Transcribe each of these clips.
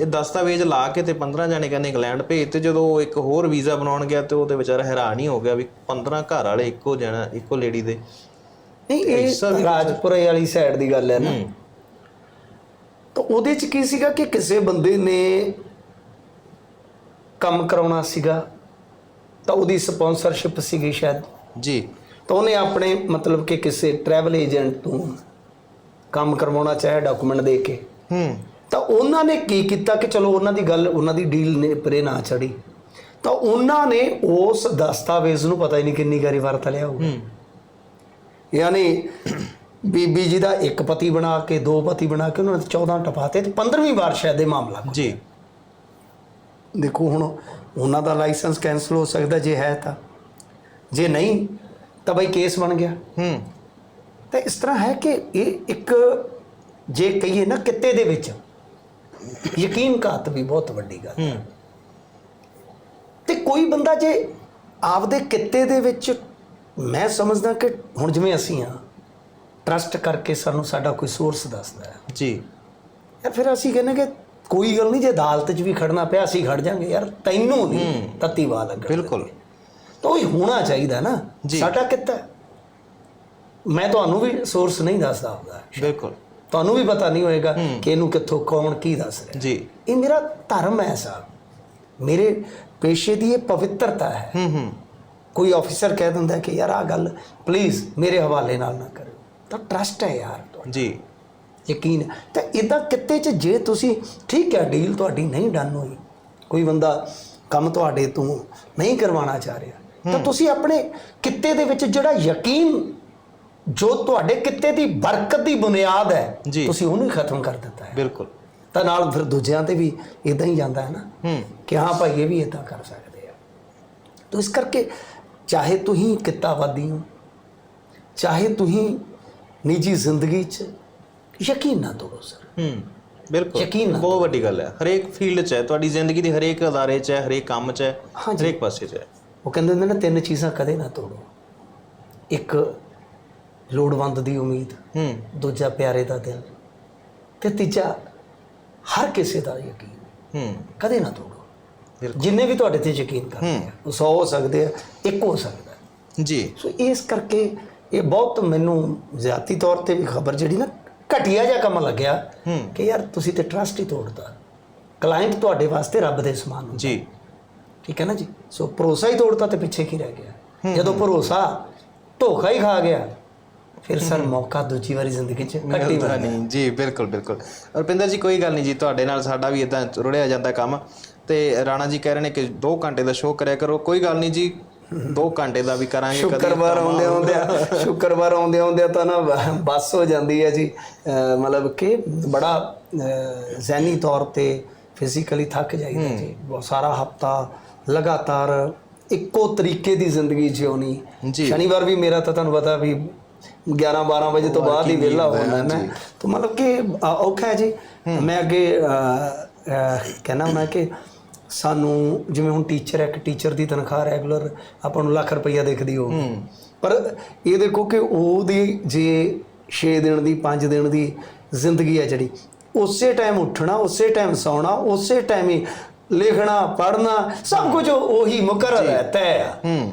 ਇਹ ਦਸਤਾਵੇਜ਼ ਲਾ ਕੇ ਤੇ 15 ਜਾਣੇ ਕਹਿੰਦੇ ਇੰਗਲੈਂਡ ਭੇਜ ਤੇ ਜਦੋਂ ਉਹ ਇੱਕ ਹੋਰ ਵੀਜ਼ਾ ਬਣਾਉਣ ਗਿਆ ਤੇ ਉਹਦੇ ਵਿਚਾਰਾ ਹੈਰਾਨ ਹੀ ਹੋ ਗਿਆ ਵੀ 15 ਘਰ ਵਾਲੇ ਇੱਕੋ ਜਣਾ ਇੱਕੋ ਲੇਡੀ ਦੇ। ਨਹੀਂ ਇਹ ਰਾਜਪੁਰੇ ਵਾਲੀ ਸਾਈਡ ਦੀ ਗੱਲ ਹੈ ਨਾ। ਤਾਂ ਉਹਦੇ ਚ ਕੀ ਸੀਗਾ ਕਿ ਕਿਸੇ ਬੰਦੇ ਨੇ ਕੰਮ ਕਰਾਉਣਾ ਸੀਗਾ ਤਾਂ ਉਹਦੀ ਸਪਾਂਸਰਸ਼ਿਪ ਸੀਗੀ ਸ਼ਾਇਦ। ਜੀ। ਤਾਂ ਉਹਨੇ ਆਪਣੇ ਮਤਲਬ ਕਿ ਕਿਸੇ ਟਰੈਵਲ ਏਜੰਟ ਤੋਂ ਕੰਮ ਕਰਵਾਉਣਾ ਚਾਹਿਆ ਡਾਕੂਮੈਂਟ ਦੇ ਕੇ। ਹੂੰ। ਤਾਂ ਉਹਨਾਂ ਨੇ ਕੀ ਕੀਤਾ ਕਿ ਚਲੋ ਉਹਨਾਂ ਦੀ ਗੱਲ ਉਹਨਾਂ ਦੀ ਡੀਲ ਨੇ ਪਰੇ ਨਾ ਚੜੀ। ਤਾਂ ਉਹਨਾਂ ਨੇ ਉਸ ਦਸਤਾਵੇਜ਼ ਨੂੰ ਪਤਾ ਹੀ ਨਹੀਂ ਕਿੰਨੀ ਵਾਰੀ ਵਰਤ ਲਿਆ ਹੋਊ। ਹੂੰ। ਯਾਨੀ ਬੀਬੀ ਜੀ ਦਾ ਇੱਕ ਪਤੀ ਬਣਾ ਕੇ ਦੋ ਪਤੀ ਬਣਾ ਕੇ ਉਹਨਾਂ ਨੇ 14 ਟਪਾਤੇ ਤੇ 15ਵੀਂ ਵਾਰ ਸ਼ਾਇਦ ਇਹ ਮਾਮਲਾ ਜੀ। ਦੇਖੋ ਹੁਣ ਉਹਨਾਂ ਦਾ ਲਾਇਸੈਂਸ ਕੈਨਸਲ ਹੋ ਸਕਦਾ ਜੇ ਹੈ ਤਾਂ। ਜੇ ਨਹੀਂ ਤਾਂ ਬਈ ਕੇਸ ਬਣ ਗਿਆ। ਹੂੰ। ਤਾਂ ਇਸ ਤਰ੍ਹਾਂ ਹੈ ਕਿ ਇਹ ਇੱਕ ਜੇ ਕਹੀਏ ਨਾ ਕਿੱਤੇ ਦੇ ਵਿੱਚ ਯਕੀਨ ਘਾਤ ਵੀ ਬਹੁਤ ਵੱਡੀ ਗੱਲ ਹੂੰ। ਤੇ ਕੋਈ ਬੰਦਾ ਜੇ ਆਪਦੇ ਕਿੱਤੇ ਦੇ ਵਿੱਚ ਮੈਂ ਸਮਝਦਾ ਕਿ ਹੁਣ ਜਿਵੇਂ ਅਸੀਂ ਆ ਟਰਸਟ ਕਰਕੇ ਸਾਨੂੰ ਸਾਡਾ ਕੋਈ ਸੋਰਸ ਦੱਸਦਾ ਹੈ। ਜੀ। ਯਾਰ ਫਿਰ ਅਸੀਂ ਕਹਿੰਦੇ ਕਿ ਕੋਈ ਗੱਲ ਨਹੀਂ ਜੇ ਅਦਾਲਤ 'ਚ ਵੀ ਖੜਨਾ ਪਿਆ ਅਸੀਂ ਖੜ ਜਾਾਂਗੇ। ਯਾਰ ਤੈਨੂੰ ਨਹੀਂ ਤੱਤੀ ਵਾਹ ਲੱਗਣ ਬਿਲਕੁਲ। ਤਾਂ ਉਹ ਹੋਣਾ ਚਾਹੀਦਾ ਨਾ। ਸਾਡਾ ਕਿੱਤਾ। ਮੈਂ ਤੁਹਾਨੂੰ ਵੀ ਸੋਰਸ ਨਹੀਂ ਦੱਸਦਾ ਹੁੰਦਾ ਬਿਲਕੁਲ। ਤੁਹਾਨੂੰ ਵੀ ਪਤਾ ਨਹੀਂ ਹੋਏਗਾ ਕਿ ਇਹਨੂੰ ਕਿੱਥੋਂ ਕੌਣ ਕੀ ਦੱਸ ਰਿਹਾ। ਜੀ। ਇਹ ਮੇਰਾ ਧਰਮ ਹੈ ਸਾਹਿਬ ਮੇਰੇ ਪੇਸ਼ੇ ਦੀ ਇਹ ਪਵਿੱਤਰਤਾ ਹੈ। ਹੂੰ ਹੂੰ। ਕੋਈ ਆਫੀਸਰ ਕਹਿ ਦਿੰਦਾ ਕਿ ਯਾਰ ਆ ਗੱਲ ਪਲੀਜ਼ ਮੇਰੇ ਹਵਾਲੇ ਨਾਲ ਨਾ ਕਰਿਓ ਤਾਂ ਟਰਸਟ ਹੈ ਯਾਰ ਜੀ। ਯਕੀਨ ਤਾਂ ਇਦਾਂ ਕਿਤੇ 'ਚ ਜੇ ਤੁਸੀਂ ਠੀਕ ਹੈ ਡੀਲ ਤੁਹਾਡੀ ਨਹੀਂ ਡਨ ਹੋਈ ਕੋਈ ਬੰਦਾ ਕੰਮ ਤੁਹਾਡੇ ਤੋਂ ਨਹੀਂ ਕਰਵਾਉਣਾ ਚਾਹ ਰਿਹਾ ਤਾਂ ਤੁਸੀਂ ਆਪਣੇ ਕਿੱਤੇ ਦੇ ਵਿੱਚ ਜਿਹੜਾ ਯਕੀਨ ਜੋ ਤੁਹਾਡੇ ਕਿੱਤੇ ਦੀ ਬਰਕਤ ਦੀ ਬੁਨਿਆਦ ਹੈ। ਤੁਸੀਂ ਉਹਨੂੰ ਹੀ ਖਤਮ ਕਰ ਦਿੱਤਾ ਹੈ। ਬਿਲਕੁਲ। ਤਾਂ ਨਾਲ ਫਿਰ ਦੂਜਿਆਂ ਤੇ ਵੀ ਇਦਾਂ ਹੀ ਜਾਂਦਾ ਹੈ ਨਾ ਕਿ ਹਾਂ ਭਾਈ ਇਹ ਵੀ ਇਦਾਂ ਕਰ ਸਕਦੇ ਆ। ਤਾਂ ਇਸ ਕਰਕੇ ਚਾਹੇ ਤੁਸੀਂ ਕਿੱਤਾਵਾਦੀ ਹੋ ਚਾਹੇ ਤੁਸੀਂ ਨਿੱਜੀ ਜ਼ਿੰਦਗੀ 'ਚ ਯਕੀਨ ਨਾ ਤੋੜੋ ਸਰ। ਹੂੰ ਬਿਲਕੁਲ। ਯਕੀਨ ਨਾਲ। ਬਹੁਤ ਵੱਡੀ ਗੱਲ ਹੈ। ਹਰੇਕ ਫੀਲਡ 'ਚ ਹੈ ਤੁਹਾਡੀ ਜ਼ਿੰਦਗੀ ਦੇ ਹਰੇਕ ਅਦਾਰੇ 'ਚ ਹੈ ਹਰੇਕ ਕੰਮ 'ਚ ਹੈ। ਹਰੇਕ ਪਾਸੇ 'ਚ ਹੈ। ਉਹ ਕਹਿੰਦੇ ਹੁੰਦੇ ਨੇ ਤਿੰਨ ਚੀਜ਼ਾਂ ਕਦੇ ਨਾ ਤੋੜੋ। ਇੱਕ ਲੋੜਵੰਦ ਦੀ ਉਮੀਦ ਹੂੰ। ਦੂਜਾ ਪਿਆਰੇ ਦਾ ਦਿਲ ਤੇ ਤੀਜਾ ਹਰ ਕਿਸੇ ਦਾ ਯਕੀਨ। ਹੂੰ। ਕਦੇ ਨਾ ਤੋੜੋ। ਜਿੰਨੇ ਵੀ ਤੁਹਾਡੇ ਤੇ ਯਕੀਨ ਕਰਦੇ ਆ ਉਹ 100 ਹੋ ਸਕਦੇ ਆ ਇੱਕ ਹੋ ਸਕਦਾ। ਜੀ। ਸੋ ਇਸ ਕਰਕੇ ਇਹ ਬਹੁਤ ਮੈਨੂੰ ਜ਼ਿਆਤੀ ਤੌਰ ਤੇ ਵੀ ਖਬਰ ਜਿਹੜੀ ਨਾ ਘਟੀਆ ਜਿਹਾ ਕੰਮ ਲੱਗਿਆ ਕਿ ਯਾਰ ਤੁਸੀਂ ਤੇ ਟਰਸਟ ਹੀ ਤੋੜਦਾ ਕਲਾਇੰਟ ਤੁਹਾਡੇ ਵਾਸਤੇ ਰੱਬ ਦੇ ਸਮਾਨ ਹੁੰਦਾ। ਜੀ। ਠੀਕ ਹੈ ਨਾ ਜੀ? ਸੋ ਭਰੋਸਾ ਹੀ ਤੋੜਤਾ ਤੇ ਪਿੱਛੇ ਕੀ ਰਹਿ ਗਿਆ? ਜਦੋਂ ਭਰੋਸਾ ਧੋਖਾ ਹੀ ਖਾ ਗਿਆ ਫਿਰ ਸਰ ਮੌਕਾ ਦੂਜੀ ਵਾਰੀ ਜ਼ਿੰਦਗੀ 'ਚ ਕੱਟੀ ਮਿਲਦਾ ਨਹੀਂ ਜੀ ਬਿਲਕੁਲ ਬਿਲਕੁਲ। ਰੁਪਿੰਦਰ ਜੀ ਕੋਈ ਗੱਲ ਨਹੀਂ ਜੀ ਤੁਹਾਡੇ ਨਾਲ ਸਾਡਾ ਵੀ ਇਦਾਂ ਰੁੜਿਆ ਜਾਂਦਾ ਕੰਮ। ਤੇ ਰਾਣਾ ਜੀ ਕਹਿ ਰਹੇ ਨੇ ਕਿ 2 ਘੰਟੇ ਦਾ ਸ਼ੋਅ ਕਰਿਆ ਕਰੋ। ਕੋਈ ਗੱਲ ਨਹੀਂ ਜੀ 2 ਘੰਟੇ ਦਾ ਵੀ ਕਰਾਂਗੇ ਸ਼ੁੱਕਰਵਾਰ ਆਉਂਦੇ ਆਉਂਦੇ ਸ਼ੁੱਕਰਵਾਰ ਆਉਂਦੇ ਆਉਂਦੇ ਤਾਂ ਨਾ ਬੱਸ ਹੋ ਜਾਂਦੀ ਹੈ ਜੀ। ਮਤਲਬ ਕਿ ਬੜਾ ਜ਼ਹਿਨੀ ਤੌਰ ਤੇ ਫਿਜ਼ੀਕਲੀ ਥੱਕ ਜਾਈਦਾ ਜੀ। ਬਹੁਤ ਸਾਰਾ ਹਫਤਾ ਲਗਾਤਾਰ ਇੱਕੋ ਤਰੀਕੇ ਦੀ ਜ਼ਿੰਦਗੀ ਜਿਉਣੀ। ਜੀ। ਸ਼ਨੀਵਾਰ ਵੀ ਮੇਰਾ ਤਾਂ ਤੁਹਾਨੂੰ ਪਤਾ ਵੀ 11 12 ਵਜੇ ਤੋਂ ਬਾਅਦ ਹੀ ਵਿਹਲਾ ਹੋਣਾ ਮੈਂ। ਤਾਂ ਮਤਲਬ ਕਿ ਔਖਾ ਹੈ ਜੀ। ਮੈਂ ਅੱਗੇ ਕਹਿਣਾ ਹੁੰਦਾ ਕਿ ਸਾਨੂੰ ਜਿਵੇਂ ਹੁਣ ਟੀਚਰ ਹੈ ਕਿ ਟੀਚਰ ਦੀ ਤਨਖਾਹ ਰੈਗੂਲਰ ਆਪਾਂ ਨੂੰ ਲੱਖ ਰੁਪਈਆ ਦਿਖਦੀ ਹੋ। ਪਰ ਇਹ ਦੇਖੋ ਕਿ ਉਹਦੀ ਜੇ 6 ਦਿਨ ਦੀ 5 ਦਿਨ ਦੀ ਜ਼ਿੰਦਗੀ ਹੈ ਜਿਹੜੀ ਉਸੇ ਟਾਈਮ ਉੱਠਣਾ ਉਸੇ ਟਾਈਮ ਸੌਣਾ ਉਸੇ ਟਾਈਮ ਹੀ ਲਿਖਣਾ ਪੜ੍ਹਨਾ ਸਭ ਕੁਝ ਉਹੀ ਮੁਕਰਰ ਹੈ। ਤੈਅ ਹੂੰ।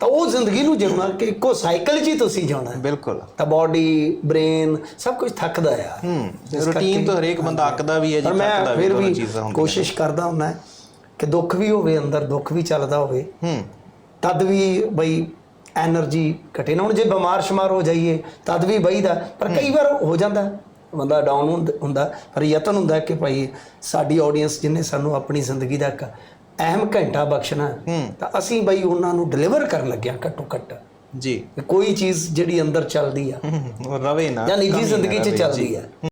ਤਾਂ ਉਹ ਜ਼ਿੰਦਗੀ ਨੂੰ ਜਿਉਣਾ ਕਿ ਇੱਕੋ ਸਾਈਕਲ 'ਚ ਤੁਸੀਂ ਜਾਣਾ ਬਿਲਕੁਲ। ਤਾਂ ਬਾਡੀ ਬ੍ਰੇਨ ਸਭ ਕੁਝ ਥੱਕਦਾ ਆ। ਇਸ ਰੁਟੀਨ ਕਰਕੇ- ਹਰੇਕ ਬੰਦਾ ਅੱਕਦਾ ਵੀ ਹੈ ਜੀ ਪਰ ਮੈਂ ਫਿਰ ਵੀ ਕੋਸ਼ਿਸ਼ ਕਰਦਾ ਹੁੰਦਾ ਕਿ ਦੁੱਖ ਵੀ ਹੋਵੇ ਅੰਦਰ ਦੁੱਖ ਵੀ ਚੱਲਦਾ ਹੋਵੇ। ਹੂੰ। ਤਦ ਵੀ ਬਈ એનર્ਜੀ ਘਟੇ ਨਾ ਹੁਣ ਜੇ ਬਿਮਾਰ ਸ਼ਮਾਰ ਹੋ ਜਾਈਏ ਤਦ ਵੀ ਬਈਦਾ ਪਰ ਕਈ ਵਾਰ ਹੋ ਜਾਂਦਾ ਬੰਦਾ ਡਾਊਨ ਹੁੰਦਾ ਪਰ ਯਤਨ ਹੁੰਦਾ ਕਿ ਭਾਈ ਸਾਡੀ ਆਡੀਅנס ਜਿਨੇ ਸਾਨੂੰ ਆਪਣੀ ਜ਼ਿੰਦਗੀ ਦਾ ਕ- ਅਹਿਮ ਘੰਟਾ ਬਖਸ਼ਣਾ। ਤਾਂ ਅਸੀਂ ਬਈ ਉਹਨਾਂ ਨੂੰ ਡਿਲੀਵਰ ਕਰਨ ਲੱਗਿਆ ਘੱਟੋ ਘੱਟ ਜੀ ਕੋਈ ਚੀਜ਼ ਜਿਹੜੀ ਅੰਦਰ ਚੱਲਦੀ ਆ ਉਹ ਰਵੇ ਨਾ ਜਾਂ ਨਿੱਜੀ ਜ਼ਿੰਦਗੀ 'ਚ ਚੱਲਦੀ। ਹੈ